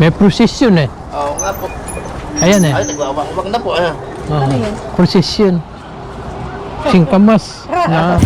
May procession eh. Oo nga po. Ayan eh. Ay, nagwawak wag na po. Ano? Oh, procession. Singkamas. Na.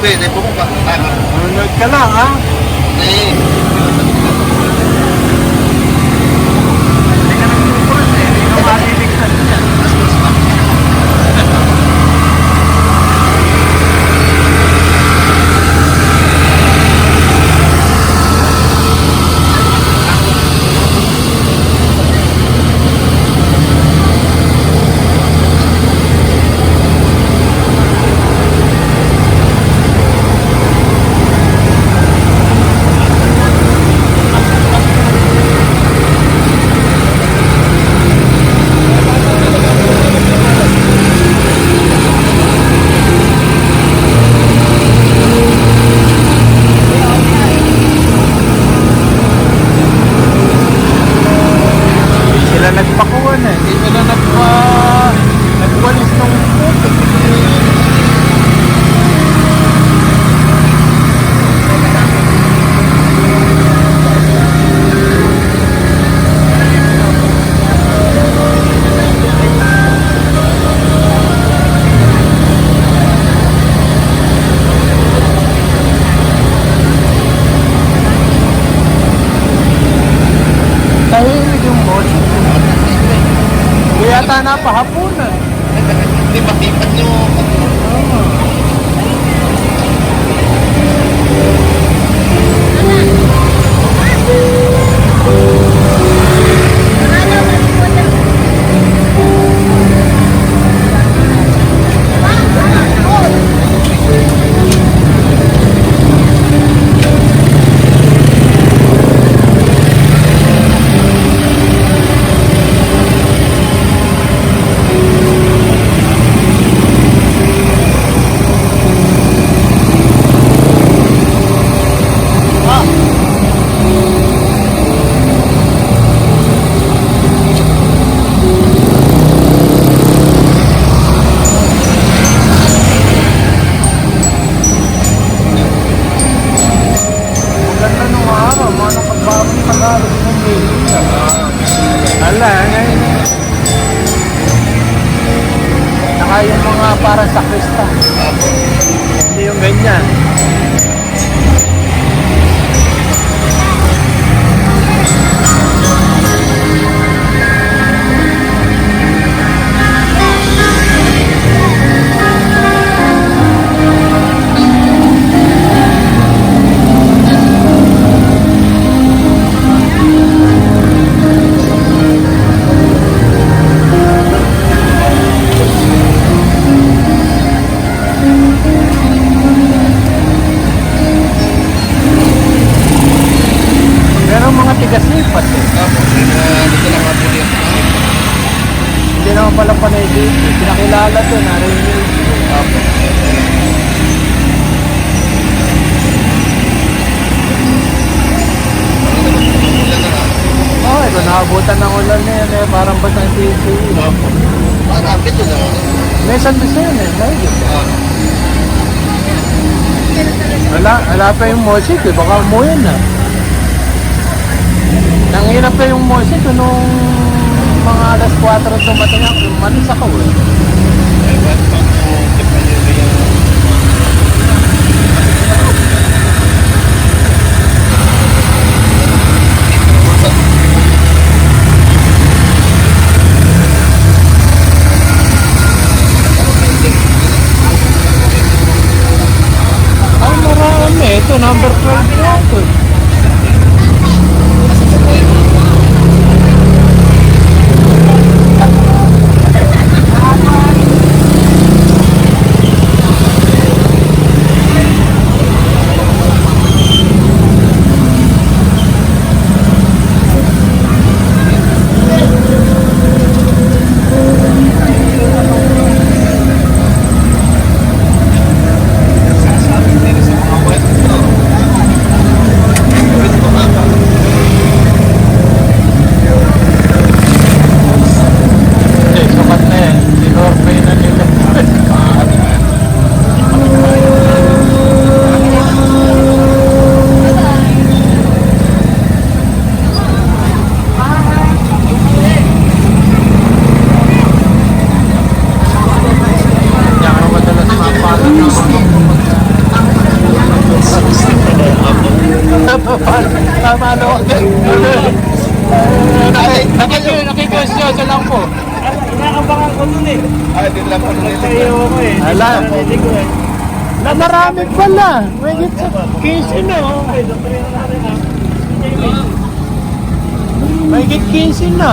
Loob eh, dahil bumaba. Tama. nanonood ka lang ha. Eh, Hindi ka nagpupulit eh. Hindi ka maliligtas niya. Hindi sila nagpakuhan eh. Hindi sila nagpa... Nagwalis ng puto. Tahimik yung boss. Hindi yata araw, mga nakagbabang Tagalog ng Malaysia. Ala, ngayon. Saka yung mga parang sakrista. Hindi yung ganyan. Wala, wala pa yung music eh. Baka umuwi na. Nanginap pa yung music eh, nung mga alas 4 dumating ako. Manis ako eh. ewan pa kung Japan yun ba yung Ay, marami. Ito, number 12 na ito. Nakikonsyoso lang po. Inaabangan ko nun eh. Ah, din lang po nila. Sa'yo ko eh. Ala. Narinig ko eh. Na git 15 na. oh. Okay, doktor yun natin ah. May git 15 na.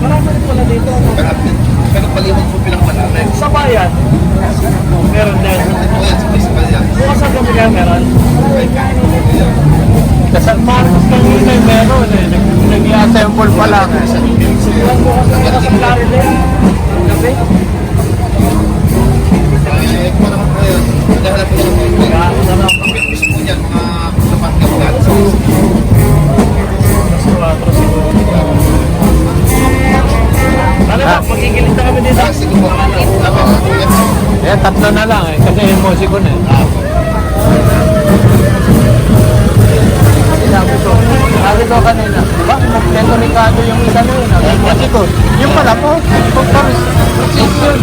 Marami pala dito. Pero, palimang po pinakamalaki. Sa bayan, meron din. Sa principal yan. Bukas ang gabi kaya meron. Sa Marcos kanina eh, meron eh. Nag- Nag-i-assemble pa lang eh. Bukas ang yan. Gabi. Eh, tatlo na lang eh. Kasi yung musiko na eh. Sabi ko, sabi ko kanina, ba, Meto Ricardo yung isa na yun. ah. Yung pala po, kung paris, position.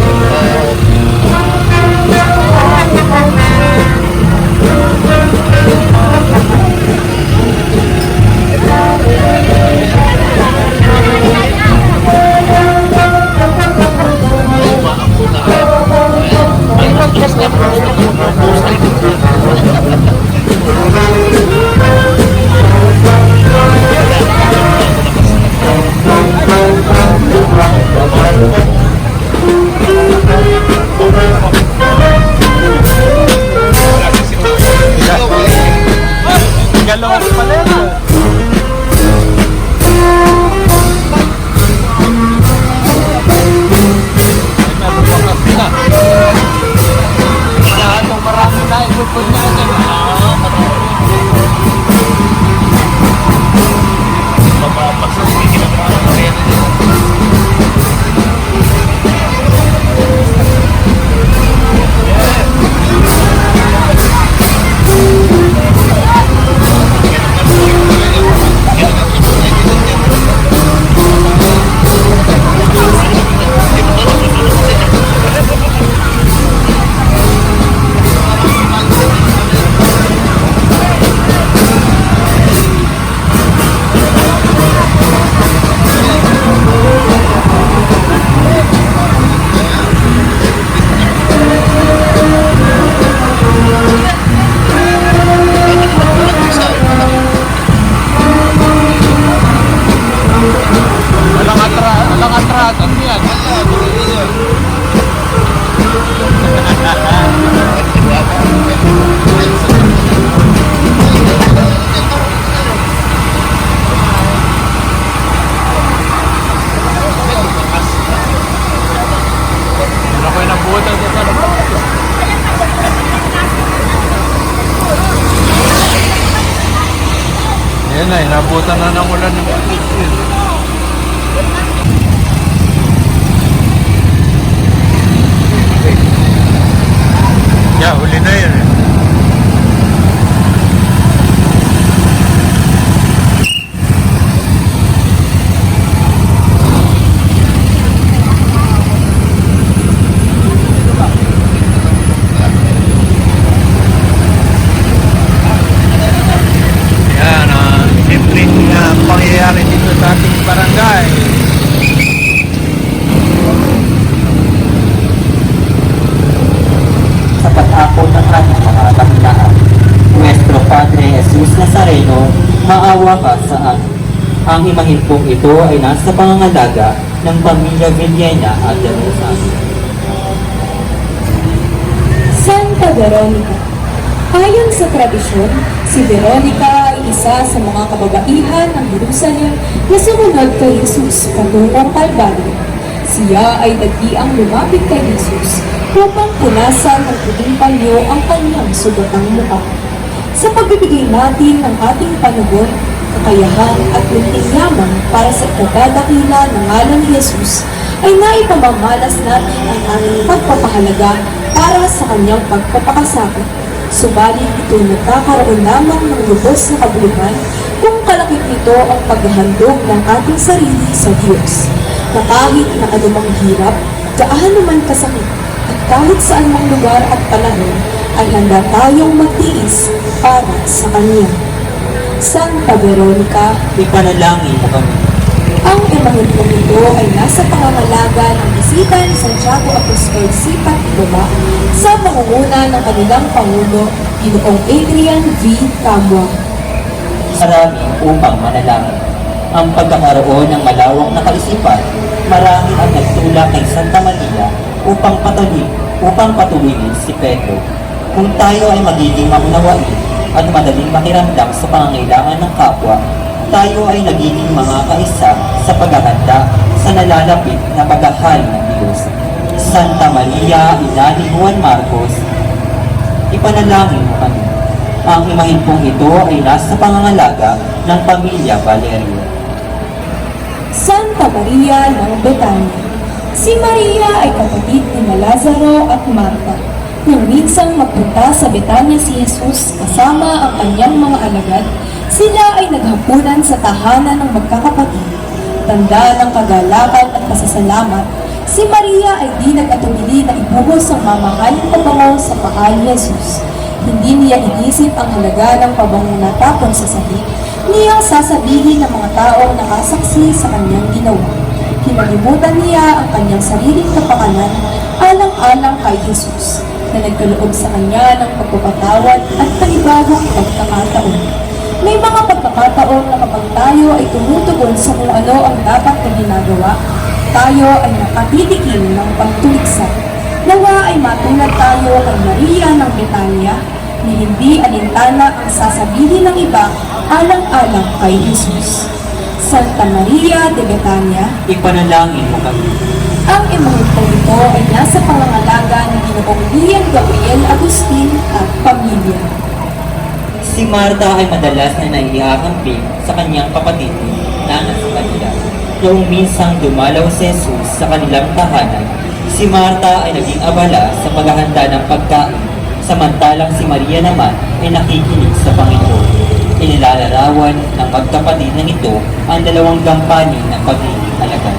Galawang Na, nabutan na ng ulan ng pagkikin. Yeah, huli na yun eh. Yan, ah, siyempre na pangyayari dito sa ating barangay. sa pag-akot ng aming mga kabilaan. Nuestro Padre Jesus Nazareno, maawa ka sa amin. Ang imahin pong ito ay nasa pangangalaga ng pamilya Villena at Jerusalem. Santa Veronica Ayon sa tradisyon, si Veronica ay isa sa mga kababaihan ng Jerusalem na sumunod kay Jesus patungong Kalbaryo. Siya ay nagdiang lumapit kay Jesus upang punasan ng puting panyo ang kanyang sugatang mukha. Sa pagbibigay natin ng ating panahon, kakayahan at munting yaman para sa ikadadakila ng ngalan ni Jesus, ay naipamamalas natin ang ating pagpapahalaga para sa kanyang pagpapakasakot. Subalit ito nagkakaroon lamang ng lubos na kabuluhan kung kalakip nito ang paghahandog ng ating sarili sa Diyos. Na kahit na anumang hirap, gaano man kasakit, at kahit saan mang lugar at panahon, ay handa tayong magtiis para sa Kanya. Santa Veronica, Ipanalangin mo kami. ang ebanghelyo nito ay nasa pangangalaga ng bisita ni Santiago Apostol Sipat Baba sa pangunguna ng kanilang Pangulo, Ginoong Adrian V. Camwa. Marami upang manalangin. Ang pagkakaroon ng malawak na kaisipan, marami ang nagtula kay Santa Maria upang patuloy, upang patuloyin si Pedro. Kung tayo ay magiging maunawain at madaling makiramdam sa pangangailangan ng kapwa, tayo ay nagiging mga kaisa sa paghahanda sa nalalapit na paghahal ng Diyos. Santa Maria, Ina ni Juan Marcos, ipanalangin mo kami. Ang imahin pong ito ay nasa pangangalaga ng pamilya Valerio. Santa Maria ng Betania. Si Maria ay kapatid ni Lazaro at Marta. Nang minsang magpunta sa Betania si Jesus kasama ang kanyang mga alagad, sila ay naghapunan sa tahanan ng magkakapatid. Tanda ng kagalakan at pasasalamat, si Maria ay di nag-atubili na ibuhos ang mamahaling pabango sa paa ni. Hindi niya inisip ang halaga ng pabango na tapon sa sahig, niyang sasabihin ng mga taong nakasaksi sa kanyang ginawa. Kinalimutan niya ang kanyang sariling kapakanan alang-alang kay Jesus na nagkaloob sa kanya ng pagpapatawad at panibagong pagkakataon. May mga pagkakataon na kapag tayo ay tumutugon sa kung ano ang dapat na ginagawa, tayo ay nakatitikim ng pagtuliksa. Nawa ay matulad tayo kay Maria ng Betania na hindi alintana ang sasabihin ng iba alang-alang kay Jesus. Santa Maria de Betania, Ipanalangin mo kami. ang emangkong ito ay nasa pangangalaga ni Ginoong Ian Gabriel Agustin at pamilya. Si Marta ay madalas na naiihahambing sa kanyang kapatid na nasa kanila. Noong minsang dumalaw si Jesus sa kanilang tahanan, si Marta ay naging abala sa paghahanda ng pagkain, samantalang si Maria naman ay nakikinig sa Panginoon. Inilalarawan ng magkapatid na ito ang dalawang gampanin ng pagiging alagad.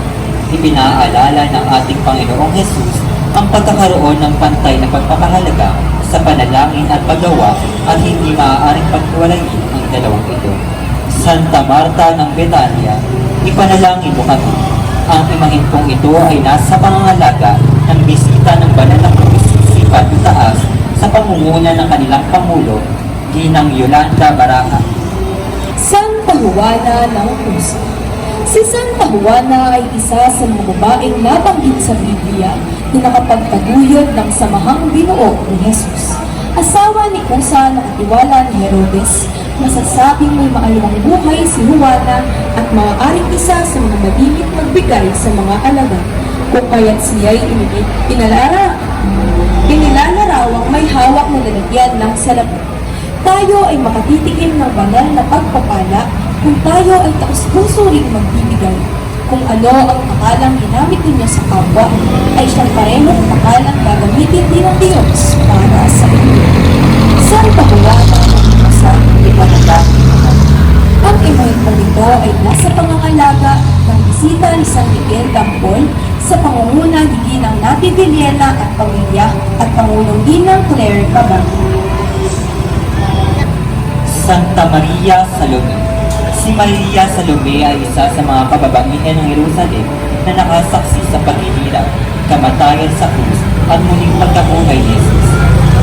Ipinaalala ng ating Panginoong Jesus ang pagkakaroon ng pantay na pagpapahalaga sa panalangin at paggawa at hindi maaaring paghiwalayin ang dalawang ito. Santa Marta ng Betania, ipanalangin mo kami. Ang imahin pong ito ay nasa pangangalaga ng bisita ng banal na sipat taas sa pamumuno ng kanilang Pangulo, Ginang Yolanda Baraha. Santa Juana ng Puso. Si Santa Juana ay isa sa mga babaeng nabanggit sa Biblia na nakapagtaguyod ng samahang binuo ni Jesus. Asawa ni Kusa na katiwala ni Herodes, masasabing may maalawang buhay si Juana at maaaring isa sa mga mabibig magbigay sa mga alagad. Kung kaya't siya'y inilip, pinalara, pinilalarawang may hawak na lalagyan ng salapi tayo ay makatitikim ng banal na pagpapala kung tayo ay taus-puso rin magbibigay. Kung ano ang pakalang ginamit ninyo sa kapwa, ay siyang parehong pakalang gagamitin din ng Diyos para sa inyo. Santa Juana ng Masa, Ipanalangin mo kami. ang imuhintong ito ay nasa pangangalaga ng bisita ni San Miguel Dampol sa pangunguna ni Ginang Nati Villena at pamilya at Pangulong Ginang Claire Cabango. Santa Maria Salome. Si Maria Salome ay isa sa mga kababaihan ng Jerusalem na nakasaksi sa paghihirap, kamatayan sa krus at muling pagkabuhay ni Jesus.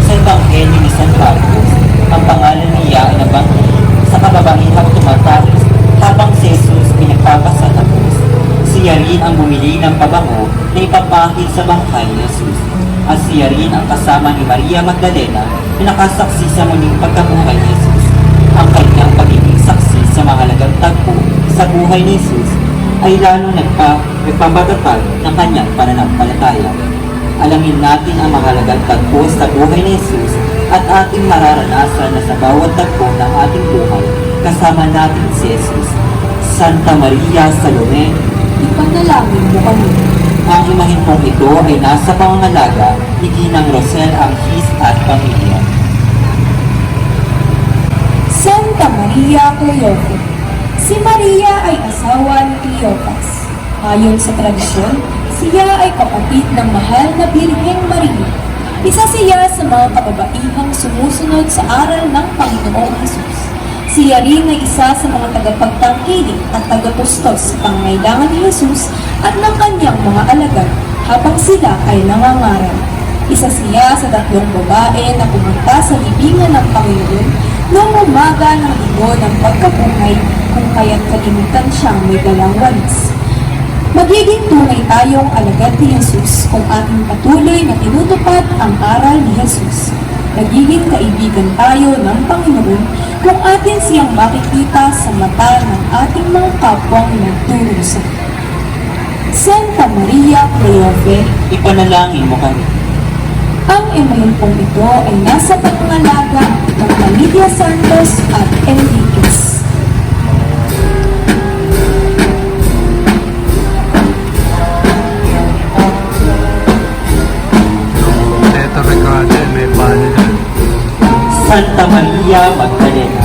Sa Ebanghelyo ni San Marcos, ang pangalan niya ay nabanggit sa kababaihang tumatalis habang si Jesus pinagpapasa ng krus. Siya rin ang bumili ng pabango na ipapahid sa bangkay ni Jesus. At siya rin ang kasama ni Maria Magdalena na nakasaksi sa muling pagkabuhay ni Jesus ang kanyang pagiging saksi sa mahalagang tagpo sa buhay ni Jesus ay lalo nagpa, nagpapatatag ng kanyang pananampalataya. Alamin natin ang mahalagang tagpo sa buhay ni Jesus at ating mararanasan na sa bawat tagpo ng ating buhay kasama natin si Jesus. Santa Maria Salome, Ipanalangin mo kami. ang imahin pong ito ay nasa pangangalaga ni Ginang Rosel Angkis at pamilya. Santa Maria Cleopa. Si Maria ay asawa ni Cleopas. Ayon sa tradisyon, siya ay kapatid ng mahal na Birheng Maria. Isa siya sa mga kababaihang sumusunod sa aral ng Panginoong Jesus. Siya rin ay isa sa mga tagapagtangkilik at tagapustos sa pangangailangan ni Jesus at ng kanyang mga alagad habang sila ay nangangaral. Isa siya sa tatlong babae na pumunta sa libingan ng Panginoon noong umaga ng linggo ng pagkabuhay kung kaya't kalimutan siyang may dalang walis. Magiging tunay tayong alagad ni Jesus kung ating patuloy na tinutupad ang aral ni Jesus. Nagiging kaibigan tayo ng Panginoon kung atin siyang makikita sa mata ng ating mga kapwang nagturusa. Santa Maria Cleofe, Ipanalangin mo kami. Ang email pong ito ay nasa pangangalaga ng Pamilya Santos at Enriquez. Santa Maria Magdalena.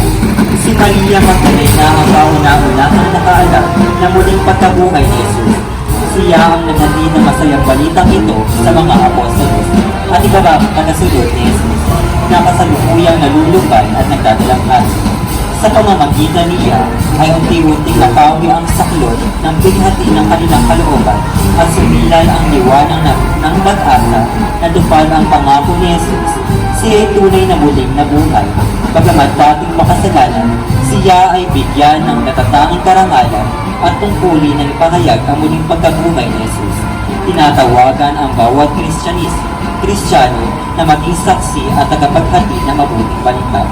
Si Maria Magdalena ang kauna-unahang nakaalam na muling pagkabuhay ni Jesus. Siya ang naghatid ng masayang balitang ito sa mga apostolos at iba ba tagasunod ni Jesus na kasalukuyang nalulubay at nagdadalang aso. Sa pamamagitan niya ay unti-unting napawi ang saklod ng bighati ng kanilang kalooban at sumilal ang liwanag ng, ng pag-asa na dupal ang pangako ni Jesus siya ay tunay na muling nabuhay. Bagamat dating makasalanan, siya ay bigyan ng natatanging karangalan at tungkulin na ipahayag ang muling pagkabuhay ni Jesus. Tinatawagan ang bawat Kristyanis, Kristiyano na maging saksi at tagapaghati ng mabuting balita.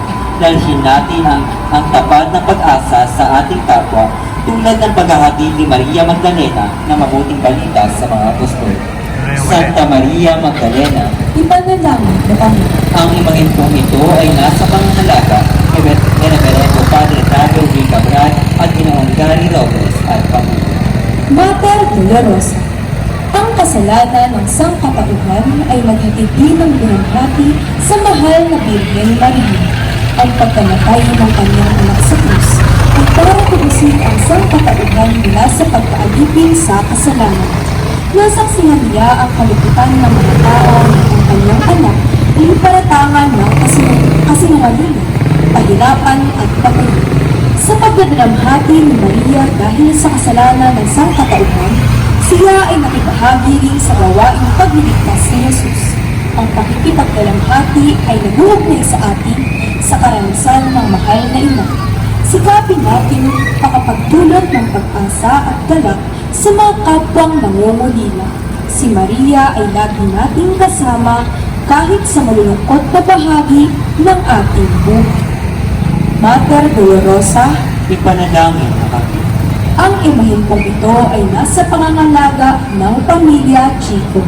Dalhin natin ang, ang tapat na pag-asa sa ating kapwa tulad ng paghahati ni Maria Magdalena ng mabuting balita sa mga apostol. Santa Maria Magdalena, Ipanalangin mo kami. ang imahin pong ito ay nasa pangangalaga ni Reverendo Padre Tayo V. Cabral at Ginoong Gary Lopez at pamilya. Mater Dolorosa, ang kasalanan ng sangkatauhan ay magiging ng binanghati sa mahal na Birhen Maria. Ang pagkamatay ng kanyang anak sa krus ay para tubusin ang sangkatauhan mula sa pagkaalipin sa kasalanan. Nasaksihan niya ang kalibutan ng mga tao ang kanyang anak ay paratangan ng kasinung- kasinungalingan, pahirapan at pagkalit. Sa pagdadalamhati ni Maria dahil sa kasalanan ng sangkatauhan, siya ay nakibahagi rin sa gawaing pagliligtas ni Jesus. Ang pakikipagdalamhati ay naguugnay sa atin sa karanasan ng mahal na ina. Sikapin natin makapagdulot ng pag-asa at galak sa mga kapwang nangungulila. Si Maria ay lagi nating kasama kahit sa malulungkot na bahagi ng ating buhay. Mater Dolorosa, Ipanalangin mo kami. ang imahin pong ito ay nasa pangangalaga ng pamilya Chico.